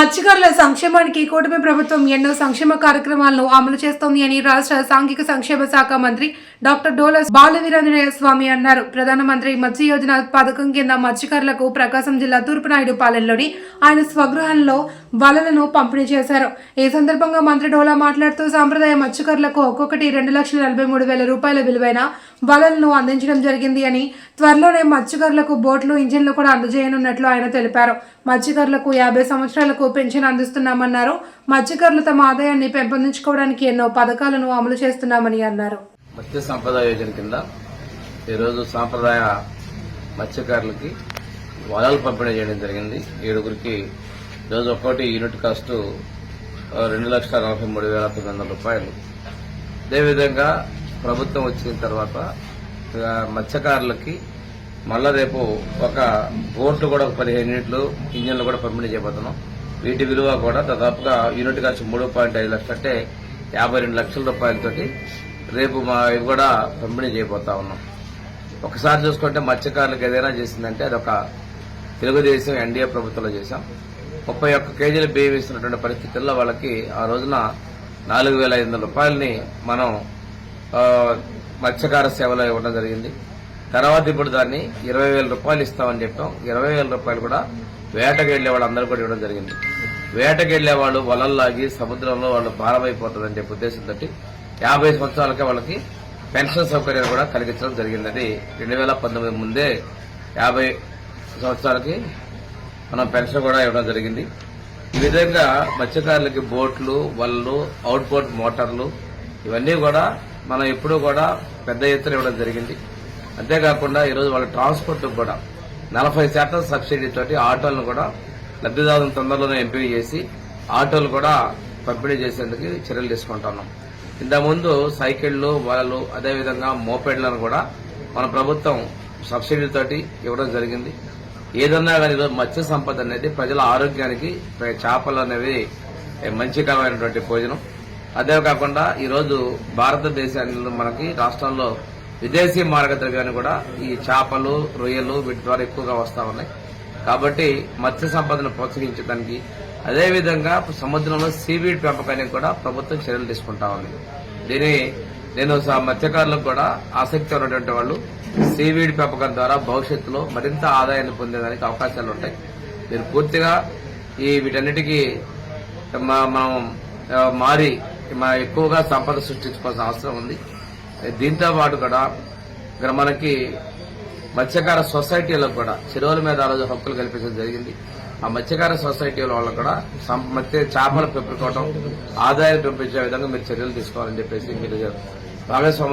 మత్స్యకారుల సంక్షేమానికి కూటమి ప్రభుత్వం ఎన్నో సంక్షేమ కార్యక్రమాలను అమలు చేస్తోంది అని రాష్ట్ర సాంఘిక సంక్షేమ శాఖ మంత్రి డాక్టర్ డోలస్ బాలవీరాంజనేయ స్వామి అన్నారు. ప్రధానమంత్రి మత్స్య యోజన పథకం కింద మత్స్యకారులకు ప్రకాశం జిల్లా తూర్పునాయుడు పాలెంలోని ఆయన స్వగృహంలో వలలను పంపిణీ చేశారు. ఈ సందర్భంగా మంత్రి డోలా మాట్లాడుతూ సాంప్రదాయ మత్స్యకారులకు ఒక్కొక్కటి రెండు లక్షల నలభై మూడు వేల రూపాయల విలువైన వలలను అందించడం జరిగింది అని త్వరలోనే మత్స్యకారులకు బోట్లు ఇంజిన్లు కూడా అందజేయనున్నట్లు ఆయన తెలిపారు. మత్స్యకారులకు యాభై సంవత్సరాలకు పెన్షన్ అందిస్తున్నామన్నారు. మత్స్యకారులు తమ ఆదాయాన్ని పెంపొందించుకోవడానికి ఎన్నో పథకాలను అమలు చేస్తున్నామని అన్నారు. మత్స్య సంపద యోజన కింద ఈరోజు సాంప్రదాయ మత్స్యకారులకి వలలు పంపిణీ చేయడం జరిగింది. ఏడుగురికి ఈరోజు ఒక్కోటి యూనిట్ కాస్ట్ రెండు లక్షల నలభై మూడు వేల తొమ్మిది వందల రూపాయలు. అదేవిధంగా ప్రభుత్వం వచ్చిన తర్వాత మత్స్యకారులకి మళ్ళా రేపు ఒక బోట్లు కూడా ఒక పదిహేను యూనిట్లు ఇంజన్లు కూడా పంపిణీ చేయబోతున్నాం. వీటి విలువ కూడా దాదాపుగా యూనిట్ కాస్ట్ మూడు పాయింట్ ఐదు లక్షలు అంటే యాభై రెండు లక్షల రూపాయలతోటి రేపు మా ఇవి కూడా పంపిణీ చేయబోతా ఉన్నాం. ఒకసారి చూసుకుంటే మత్స్యకారులకు ఏదైనా చేసిందంటే అదొక తెలుగుదేశం ఎన్డీఏ ప్రభుత్వంలో చేశాం. ముప్పై ఒక్క కేజీల బియ్యం ఇస్తున్నటువంటి పరిస్థితుల్లో వాళ్ళకి ఆ రోజున నాలుగు వేల ఐదు వందల రూపాయలని మనం మత్స్యకార సేవలో ఇవ్వడం జరిగింది. తర్వాత ఇప్పుడు దాన్ని ఇరవై వేల రూపాయలు ఇస్తామని చెప్పాం. ఇరవై వేల రూపాయలు కూడా వేటకు వెళ్ళే వాళ్ళందరూ కూడా ఇవ్వడం జరిగింది. వేటకు వెళ్ళే వాళ్ళు వలల్లాగి సముద్రంలో వాళ్ళు భారమైపోతుందని చెప్పే ఉద్దేశంతో యాభై సంవత్సరాలకే వాళ్ళకి పెన్షన్ సౌకర్యాలు కూడా కలిగించడం జరిగిందని రెండు వేల పంతొమ్మిది ముందే యాభై సంవత్సరాలకి మనం పెన్షన్ కూడా ఇవ్వడం జరిగింది. ఈ విధంగా మత్స్యకారులకి బోట్లు వలలు అవుట్బోట్ మోటార్లు ఇవన్నీ కూడా మనం ఎప్పుడూ కూడా పెద్ద ఎత్తున ఇవ్వడం జరిగింది. అంతేకాకుండా ఈరోజు వాళ్ళ ట్రాన్స్పోర్ట్ కూడా నలభై శాతం సబ్సిడీతోటి ఆటోలను కూడా లబ్దిదారులను తొందరలోనే ఎంపిక చేసి ఆటోలు కూడా పంపిణీ చేసేందుకు చర్యలు తీసుకుంటున్నాం ఇంతకుముందు సైకిళ్ళు వలలు అదేవిధంగా మోపెడ్లను కూడా మన ప్రభుత్వం సబ్సిడీతోటి ఇవ్వడం జరిగింది. ఏదన్నా కానీ ఈరోజు మత్స్య సంపద అనేది ప్రజల ఆరోగ్యానికి చేపలు అనేవి మంచికరమైనటువంటి భోజనం. అదే కాకుండా ఈరోజు భారతదేశాన్ని మనకి రాష్ట్రంలో విదేశీ మార్గద్రవ్యాన్ని కూడా ఈ చేపలు రొయ్యలు వీటి ద్వారా ఎక్కువగా వస్తా ఉన్నాయి. కాబట్టి మత్స్య సంపదను ప్రోత్సహించడానికి అదేవిధంగా సముద్రంలో సీవీడ్ పెంపకానికి కూడా ప్రభుత్వం చర్యలు తీసుకుంటా ఉంది. దీని నేను మత్స్యకారులకు కూడా ఆసక్తి ఉన్నటువంటి వాళ్ళు సీవీడ్ పెంపకం ద్వారా భవిష్యత్తులో మరింత ఆదాయాన్ని పొందేదానికి అవకాశాలు ఉంటాయి. మీరు పూర్తిగా ఈ వీటన్నిటికీ మనం మారి మా ఎక్కువగా సంపద సృష్టించుకోవాల్సిన అవసరం ఉంది. దీంతో పాటు కూడా ఇక్కడ మనకి మత్స్యకార సొసైటీలకు కూడా చెరువుల మీద ఆ రోజు హక్కులు కల్పించడం జరిగింది. ఆ మత్స్యకార సొసైటీల వాళ్ళకు కూడా మత్స్య చేపలు పెంపుకోవడం ఆదాయాలు పెంపించే విధంగా మీరు చర్యలు తీసుకోవాలని చెప్పేసి మీరు భాగస్వామ్యం